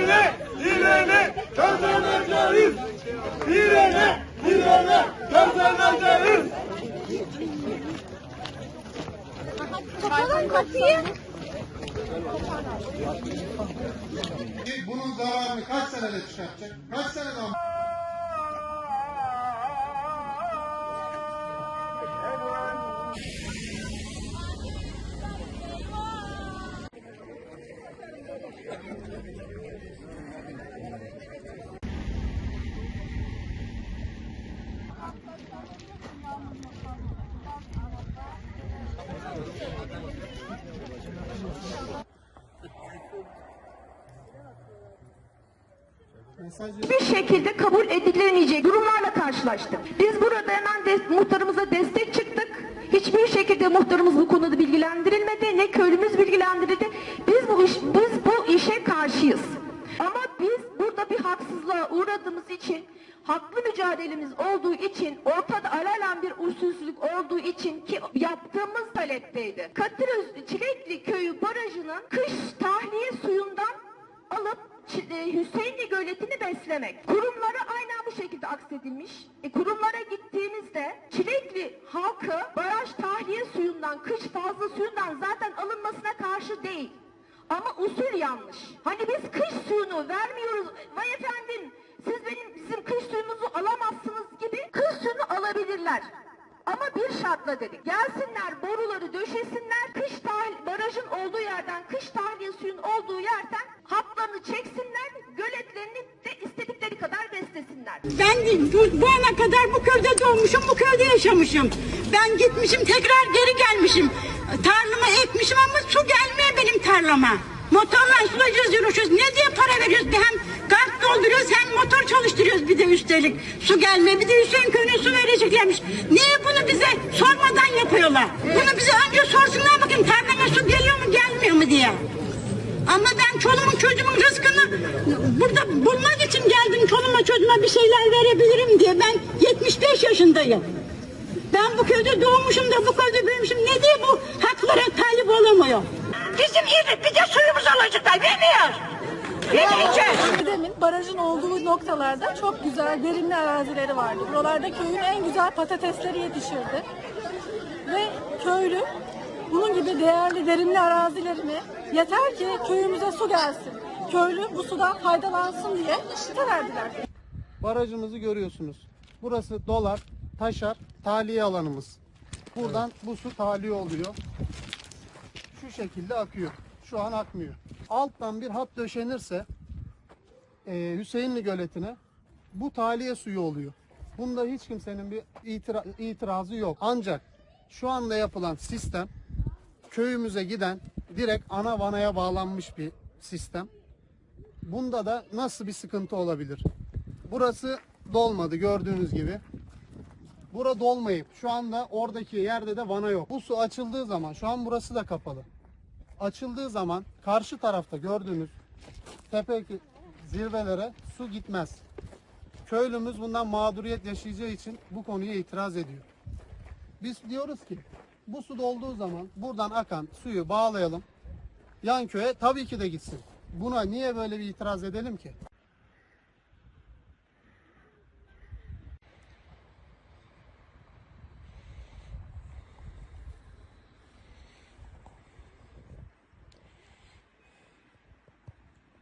Direne, direne, kazanacağız. Direne, direne, kazanacağız. Kapalım kapıyı. Bunun zararını kaç senede çıkartacak? Kaç senede bir şekilde kabul edilemeyecek durumlarla karşılaştık. Biz burada hemen de, muhtarımıza destek çıktık. Hiçbir şekilde muhtarımız bu konuda bilgilendirilmedi, ne köylümüz bilgilendirildi. Biz bu iş, biz bu işe karşıyız. Ama biz burada bir haksızlığa uğradığımız için, haklı mücadelemiz olduğu için, ortada alalen bir usulsüzlük olduğu için ki yaptığımız talepteydi. Katıröz Çilekli Köyü barajının kış tahliye suyundan alıp e, Hüseyinli Göleti'ni beslemek. Kurumlara aynen bu şekilde aksedilmiş. E, kurumlara gittiğimizde Çilekli halkı baraj tahliye suyundan, kış fazla suyundan zaten alınmasına karşı değil. Ama usul yanlış. Hani biz kış suyunu vermiyoruz. Vay efendim siz benim bizim kış suyumuzu alamazsınız gibi kış suyunu alabilirler. Ama bir şartla dedik. Gelsinler boruları döşesinler. Kış tahliye, barajın olduğu yerden, kış tahliye suyun olduğu yerden haplarını çeksinler. Göletlerini de istedikleri kadar beslesinler. Ben bu, bu ana kadar bu köyde doğmuşum, bu köyde yaşamışım. Ben gitmişim, tekrar geri gelmişim. Tarlama ekmişim ama su gelmiyor benim tarlama. Motorla sulayacağız, yürüyüşüz. Ne diye para veriyoruz? Bir hem kart dolduruyoruz hem motor çalıştırıyoruz bir de üstelik. Su gelmiyor. Bir de Hüseyin köyüne su vereceklermiş. Niye bunu bize sormadan yapıyorlar? Bunu bize önce sorsunlar bakayım tarlama su geliyor mu gelmiyor mu diye. Ama ben çoluğumun çocuğumun rızkını burada bulmak için geldim. Çoluğuma çocuğuma bir şeyler verebilirim diye. Ben 75 yaşındayım. Ben bu köyde doğmuşum da bu köyde büyümüşüm. Ne diye bu haklara talip olamıyor? Bizim bir de suyumuz alacaklar. Bilmiyoruz. Bilmeyeceğiz. Demin barajın olduğu noktalarda çok güzel verimli arazileri vardı. Buralarda köyün en güzel patatesleri yetişirdi. Ve köylü bunun gibi değerli verimli arazilerini yeter ki köyümüze su gelsin. Köylü bu sudan faydalansın diye şite verdiler. Barajımızı görüyorsunuz. Burası dolar, taşar, tahliye alanımız. Buradan bu su tahliye oluyor. Şu şekilde akıyor. Şu an akmıyor. Alttan bir hat döşenirse e, Hüseyinli Göleti'ne bu tahliye suyu oluyor. Bunda hiç kimsenin bir itira- itirazı yok. Ancak şu anda yapılan sistem köyümüze giden direkt ana vanaya bağlanmış bir sistem. Bunda da nasıl bir sıkıntı olabilir? Burası dolmadı gördüğünüz gibi. Bura dolmayıp şu anda oradaki yerde de vana yok. Bu su açıldığı zaman şu an burası da kapalı. Açıldığı zaman karşı tarafta gördüğünüz tepeki zirvelere su gitmez. Köylümüz bundan mağduriyet yaşayacağı için bu konuya itiraz ediyor. Biz diyoruz ki bu su dolduğu zaman buradan akan suyu bağlayalım. Yan köye tabii ki de gitsin. Buna niye böyle bir itiraz edelim ki?